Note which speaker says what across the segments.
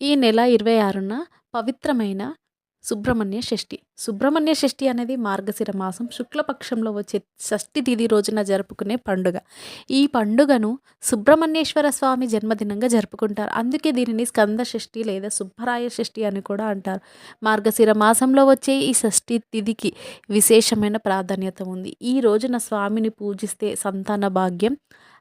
Speaker 1: ఈ నెల ఇరవై ఆరున పవిత్రమైన సుబ్రహ్మణ్య షష్ఠి. సుబ్రహ్మణ్య షష్ఠి అనేది మార్గశిర మాసం శుక్లపక్షంలో వచ్చే షష్ఠి తిథి రోజున జరుపుకునే పండుగ. ఈ పండుగను సుబ్రహ్మణ్యేశ్వర స్వామి జన్మదినంగా జరుపుకుంటారు. అందుకే దీనిని స్కంద షష్ఠి లేదా సుబ్బరాయ షష్ఠి అని కూడా అంటారు. మార్గశిర మాసంలో వచ్చే ఈ షష్ఠి తిథికి విశేషమైన ప్రాధాన్యత ఉంది. ఈ రోజున స్వామిని పూజిస్తే సంతాన భాగ్యం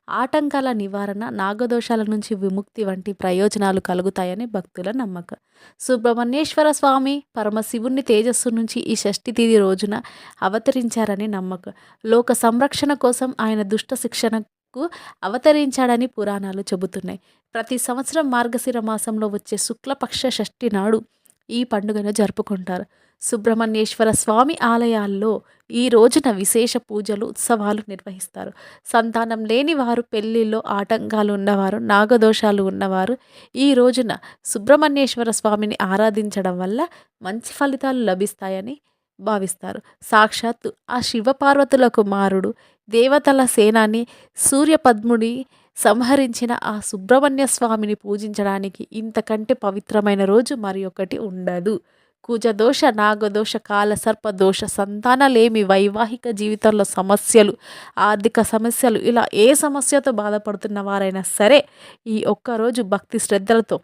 Speaker 1: ఆటంకాల నివారణ నాగదోషాల నుంచి విముక్తి వంటి ప్రయోజనాలు కలుగుతాయని భక్తుల నమ్మకం. సుబ్రహ్మణ్యేశ్వర స్వామి పరమశివుని తేజస్సు నుంచి ఈ షష్ఠి తిథి రోజున అవతరించారని నమ్మకం. లోక సంరక్షణ కోసం ఆయన దుష్ట శిక్షణకు అవతరించాడని పురాణాలు చెబుతున్నాయి. ప్రతి సంవత్సరం మార్గశిర మాసంలో వచ్చే శుక్లపక్ష షష్ఠి నాడు ఈ పండుగను జరుపుకుంటారు. సుబ్రహ్మణ్యేశ్వర స్వామి ఆలయాల్లో ఈ రోజున విశేష పూజలు ఉత్సవాలు నిర్వహిస్తారు. సంతానం లేని వారు పెళ్ళిలో ఆటంకాలు ఉన్నవారు నాగదోషాలు ఉన్నవారు ఈ రోజున సుబ్రహ్మణ్యేశ్వర స్వామిని ఆరాధించడం వల్ల మంచి ఫలితాలు లభిస్తాయని భావిస్తారు. సాక్షాత్తు ఆ శివపార్వతుల కుమారుడు దేవతల సేనాని సూర్యపద్ముడి సంహరించిన ఆ సుబ్రహ్మణ్య స్వామిని పూజించడానికి ఇంతకంటే పవిత్రమైన రోజు మరి ఒకటి ఉండదు. కుజదోష నాగదోష కాల సర్పదోష సంతానలేమి వైవాహిక జీవితంలో సమస్యలు ఆర్థిక సమస్యలు ఇలా ఏ సమస్యతో బాధపడుతున్న వారైనా సరే ఈ ఒక్కరోజు భక్తి శ్రద్ధలతో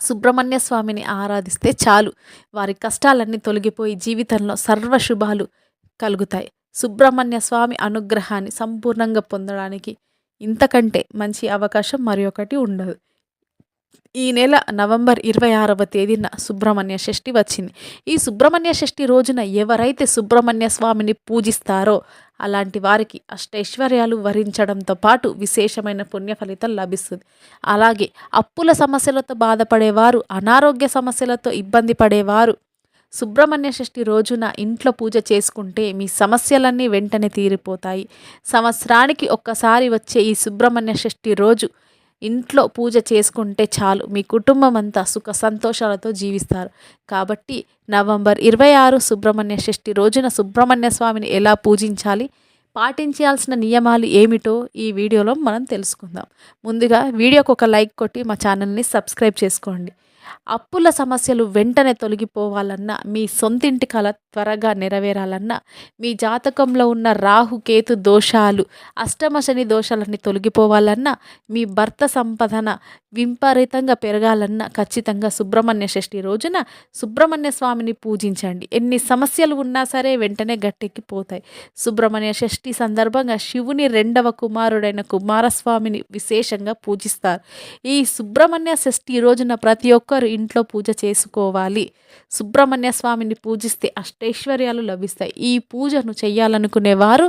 Speaker 1: సుబ్రహ్మణ్య స్వామిని ఆరాధిస్తే చాలు. వారి కష్టాలన్నీ తొలగిపోయి జీవితంలో సర్వశుభాలు కలుగుతాయి. సుబ్రహ్మణ్య స్వామి అనుగ్రహాన్ని సంపూర్ణంగా పొందడానికి ఇంతకంటే మంచి అవకాశం మరి ఒకటి ఉండదు. ఈ నెల నవంబర్ ఇరవై ఆరవ తేదీన సుబ్రహ్మణ్య షష్ఠి వచ్చింది. ఈ సుబ్రహ్మణ్య షష్ఠి రోజున ఎవరైతే సుబ్రహ్మణ్య స్వామిని పూజిస్తారో అలాంటి వారికి అష్టైశ్వర్యాలు వరించడంతో పాటు విశేషమైన పుణ్య ఫలితం లభిస్తుంది. అలాగే అప్పుల సమస్యలతో బాధపడేవారు అనారోగ్య సమస్యలతో ఇబ్బంది పడేవారు సుబ్రహ్మణ్య షష్ఠి రోజున ఇంట్లో పూజ చేసుకుంటే మీ సమస్యలన్నీ వెంటనే తీరిపోతాయి. సంవత్సరానికి ఒక్కసారి వచ్చే ఈ సుబ్రహ్మణ్య షష్ఠి రోజు ఇంట్లో పూజ చేసుకుంటే చాలు. మీ కుటుంబం అంతా సుఖ సంతోషాలతో జీవిస్తారు. కాబట్టి నవంబర్ ఇరవై ఆరు సుబ్రహ్మణ్య షష్ఠి రోజున సుబ్రహ్మణ్య స్వామిని ఎలా పూజించాలి? పాటించాల్సిన నియమాలు ఏమిటో ఈ వీడియోలో మనం తెలుసుకుందాం. ముందుగా వీడియోకి ఒక లైక్ కొట్టి మా ఛానల్ని సబ్స్క్రైబ్ చేసుకోండి. అప్పుల సమస్యలు వెంటనే తొలగిపోవాలన్నా మీ సొంతింటి కళ త్వరగా నెరవేరాలన్నా మీ జాతకంలో ఉన్న రాహు కేతు దోషాలు అష్టమ శని దోషాలన్నీ తొలగిపోవాలన్నా మీ భర్త సంపదన విపరీతంగా పెరగాలన్నా ఖచ్చితంగా సుబ్రహ్మణ్య షష్ఠి రోజున సుబ్రహ్మణ్య స్వామిని పూజించండి. ఎన్ని సమస్యలు ఉన్నా సరే వెంటనే గట్టెక్కిపోతాయి. సుబ్రహ్మణ్య షష్ఠి సందర్భంగా శివుని రెండవ కుమారుడైన కుమారస్వామిని విశేషంగా పూజిస్తారు. ఈ సుబ్రహ్మణ్య షష్ఠి రోజున ప్రతి ఒక్క ఒక్కొక్కరు ఇంట్లో పూజ చేసుకోవాలి? సుబ్రహ్మణ్య స్వామిని పూజిస్తే అష్టైశ్వర్యాలు లభిస్తాయి. ఈ పూజను చేయాలనుకునేవారు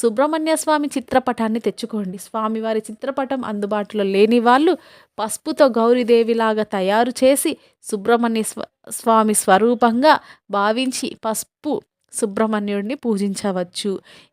Speaker 1: సుబ్రహ్మణ్య స్వామి చిత్రపటాన్ని తెచ్చుకోండి. స్వామివారి చిత్రపటం అందుబాటులో లేని వాళ్ళు పసుపుతో గౌరీదేవిలాగా తయారు చేసి సుబ్రహ్మణ్య స్వ స్వామి స్వరూపంగా భావించి పసుపు సుబ్రహ్మణ్యుడిని పూజించవచ్చు.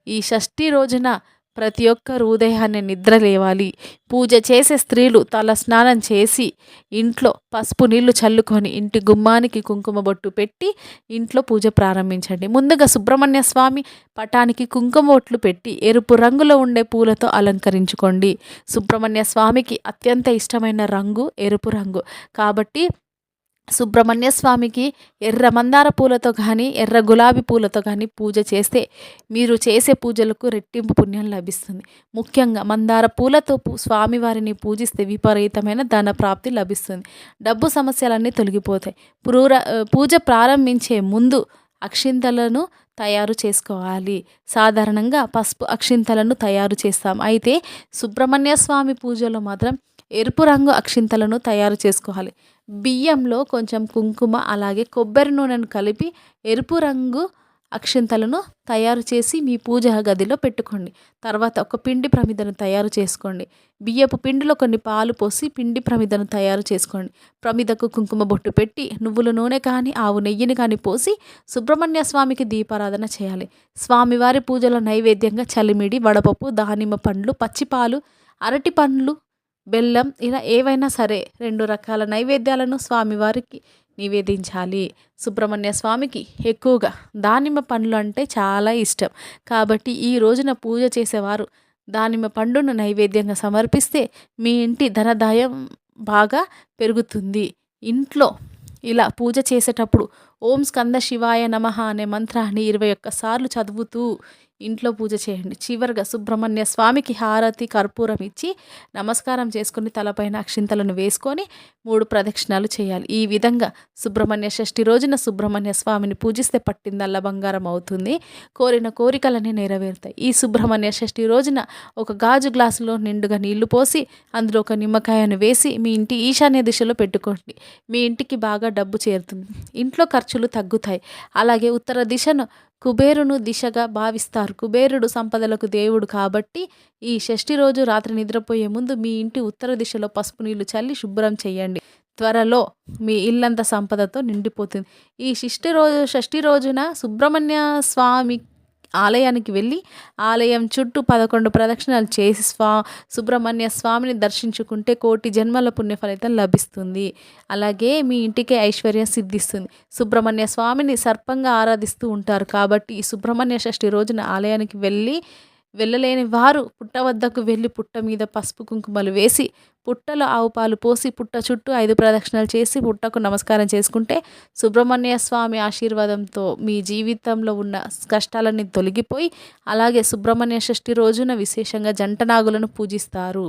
Speaker 1: ఈ షష్ఠి రోజున ప్రతి ఒక్కరు ఉదయాన్నే నిద్ర లేవాలి. పూజ చేసే స్త్రీలు తల స్నానం చేసి ఇంట్లో పసుపు నీళ్ళు చల్లుకొని ఇంటి గుమ్మానికి కుంకుమ బొట్టు పెట్టి ఇంట్లో పూజ ప్రారంభించండి. ముందుగా సుబ్రహ్మణ్య స్వామి పటానికి కుంకుమ బొట్లు పెట్టి ఎరుపు రంగులో ఉండే పూలతో అలంకరించుకోండి. సుబ్రహ్మణ్య స్వామికి అత్యంత ఇష్టమైన రంగు ఎరుపు రంగు. కాబట్టి సుబ్రహ్మణ్య స్వామికి ఎర్ర మందార పూలతో కానీ ఎర్ర గులాబీ పూలతో కానీ పూజ చేస్తే మీరు చేసే పూజలకు రెట్టింపు పుణ్యం లభిస్తుంది. ముఖ్యంగా మందార పూలతో స్వామివారిని పూజిస్తే విపరీతమైన ధన ప్రాప్తి లభిస్తుంది. డబ్బు సమస్యలన్నీ తొలగిపోతాయి. పూర పూజ ప్రారంభించే ముందు అక్షింతలను తయారు చేసుకోవాలి. సాధారణంగా పసుపు అక్షింతలను తయారు చేస్తాం. అయితే సుబ్రహ్మణ్య స్వామి పూజలో మాత్రం ఎరుపు రంగు అక్షింతలను తయారు చేసుకోవాలి. బియ్యంలో కొంచెం కుంకుమ అలాగే కొబ్బరి నూనెను కలిపి ఎరుపు రంగు అక్షింతలను తయారు చేసి మీ పూజ గదిలో పెట్టుకోండి. తర్వాత ఒక పిండి ప్రమిదను తయారు చేసుకోండి. బియ్యపు పిండిలో కొన్ని పాలు పోసి పిండి ప్రమిదను తయారు చేసుకోండి. ప్రమిదకు కుంకుమ బొట్టు పెట్టి నువ్వుల నూనె కానీ ఆవు నెయ్యిని కానీ పోసి సుబ్రహ్మణ్య స్వామికి దీపారాధన చేయాలి. స్వామివారి పూజలో నైవేద్యంగా చలిమిడి వడపప్పు దానిమ్మ పండ్లు పచ్చిపాలు అరటి పండ్లు బెల్లం ఇలా ఏవైనా సరే రెండు రకాల నైవేద్యాలను స్వామివారికి నివేదించాలి. సుబ్రహ్మణ్య స్వామికి ఎక్కువగా దానిమ్మ పండ్లు అంటే చాలా ఇష్టం. కాబట్టి ఈ రోజున పూజ చేసేవారు దానిమ్మ పండును నైవేద్యంగా సమర్పిస్తే మీ ఇంటి ధనదాయం బాగా పెరుగుతుంది. ఇంట్లో ఇలా పూజ చేసేటప్పుడు ఓం స్కంద శివాయ నమః అనే మంత్రాన్ని ఇరవై ఒక్కసార్లు చదువుతూ ఇంట్లో పూజ చేయండి. చివరిగా సుబ్రహ్మణ్య స్వామికి హారతి కర్పూరం ఇచ్చి నమస్కారం చేసుకుని తలపైన అక్షింతలను వేసుకొని మూడు ప్రదక్షిణాలు చేయాలి. ఈ విధంగా సుబ్రహ్మణ్య షష్ఠి రోజున సుబ్రహ్మణ్య స్వామిని పూజిస్తే పట్టిందల్లా బంగారం అవుతుంది. కోరిన కోరికలన్నీ నెరవేరుతాయి. ఈ సుబ్రహ్మణ్య షష్ఠి రోజున ఒక గాజు గ్లాసులో నిండుగా నీళ్ళు పోసి అందులో ఒక నిమ్మకాయను వేసి మీ ఇంటి ఈశాన్య దిశలో పెట్టుకోండి. మీ ఇంటికి బాగా డబ్బు చేరుతుంది. ఇంట్లో ఖర్చులు తగ్గుతాయి. అలాగే ఉత్తర దిశను కుబేరును దిశగా భావిస్తారు. కుబేరుడు సంపదలకు దేవుడు కాబట్టి ఈ షష్ఠి రోజు రాత్రి నిద్రపోయే ముందు మీ ఇంటి ఉత్తర దిశలో పసుపు నీళ్ళు చల్లి శుభ్రం చేయండి. త్వరలో మీ ఇల్లంత సంపదతో నిండిపోతుంది. ఈ షష్ఠి రోజు షష్ఠి రోజున సుబ్రహ్మణ్య స్వామి ఆలయానికి వెళ్ళి ఆలయం చుట్టూ పదకొండు ప్రదక్షిణాలు చేసి స్వా సుబ్రహ్మణ్య స్వామిని దర్శించుకుంటే కోటి జన్మల పుణ్య ఫలితం లభిస్తుంది. అలాగే మీ ఇంటికి ఐశ్వర్యం సిద్ధిస్తుంది. సుబ్రహ్మణ్య స్వామిని సర్పంగా ఆరాధిస్తూ ఉంటారు కాబట్టి ఈ సుబ్రహ్మణ్య షష్ఠి రోజున ఆలయానికి వెళ్ళి వెళ్ళలేని వారు పుట్ట వద్దకు వెళ్ళి పుట్ట మీద పసుపు కుంకుమలు వేసి పుట్టలో ఆవు పాలు పోసి పుట్ట చుట్టూ ఐదు ప్రదక్షిణలు చేసి పుట్టకు నమస్కారం చేసుకుంటే సుబ్రహ్మణ్య స్వామి ఆశీర్వాదంతో మీ జీవితంలో ఉన్న కష్టాలన్నీ తొలగిపోయి అలాగే సుబ్రహ్మణ్య షష్ఠి రోజున విశేషంగా జంట నాగులను పూజిస్తారు.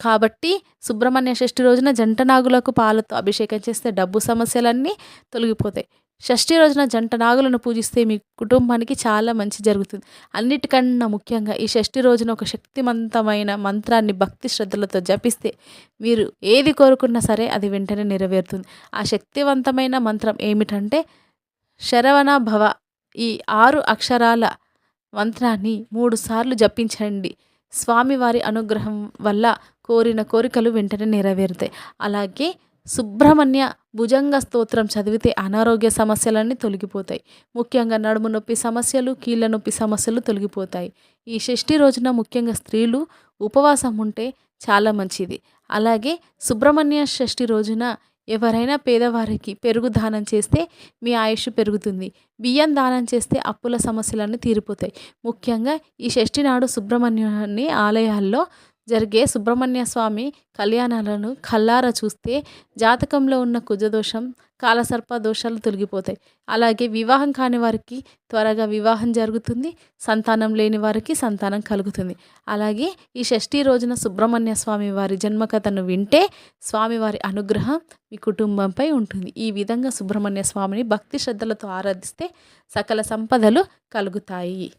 Speaker 1: కాబట్టి సుబ్రహ్మణ్య షష్ఠి రోజున జంట నాగులకు పాలతో అభిషేకం చేస్తే డబ్బు సమస్యలన్నీ తొలగిపోతాయి. షష్ఠి రోజున జంట నాగులను పూజిస్తే మీ కుటుంబానికి చాలా మంచి జరుగుతుంది. అన్నిటికన్నా ముఖ్యంగా ఈ షష్ఠి రోజున ఒక శక్తివంతమైన మంత్రాన్ని భక్తి శ్రద్ధలతో జపిస్తే మీరు ఏది కోరుకున్నా సరే అది వెంటనే నెరవేరుతుంది. ఆ శక్తివంతమైన మంత్రం ఏమిటంటే శరవణ భవ ఈ ఆరు అక్షరాల మంత్రాన్ని మూడు సార్లు జపించండి. స్వామివారి అనుగ్రహం వల్ల కోరిన కోరికలు వెంటనే నెరవేరుతాయి. అలాగే సుబ్రహ్మణ్య భుజంగ స్తోత్రం చదివితే అనారోగ్య సమస్యలన్నీ తొలగిపోతాయి. ముఖ్యంగా నడుము నొప్పి సమస్యలు కీళ్ళ నొప్పి సమస్యలు తొలగిపోతాయి. ఈ షష్ఠి రోజున ముఖ్యంగా స్త్రీలు ఉపవాసం ఉంటే చాలా మంచిది. అలాగే సుబ్రహ్మణ్య షష్ఠి రోజున ఎవరైనా పేదవారికి పెరుగు దానం చేస్తే మీ ఆయుష్ పెరుగుతుంది. బియ్యం దానం చేస్తే అప్పుల సమస్యలన్నీ తీరిపోతాయి. ముఖ్యంగా ఈ షష్ఠి నాడు సుబ్రహ్మణ్యాన్ని ఆలయాల్లో జరిగే సుబ్రహ్మణ్య స్వామి కళ్యాణాలను కల్లారా చూస్తే జాతకంలో ఉన్న కుజదోషం కాలసర్ప దోషాలు తొలగిపోతాయి. అలాగే వివాహం కాని వారికి త్వరగా వివాహం జరుగుతుంది సంతానం లేని వారికి సంతానం కలుగుతుంది. అలాగే ఈ షష్ఠి రోజున సుబ్రహ్మణ్య స్వామి వారి జన్మకథను వింటే స్వామివారి అనుగ్రహం మీ కుటుంబంపై ఉంటుంది. ఈ విధంగా సుబ్రహ్మణ్య స్వామిని భక్తి శ్రద్ధలతో ఆరాధిస్తే సకల సంపదలు కలుగుతాయి.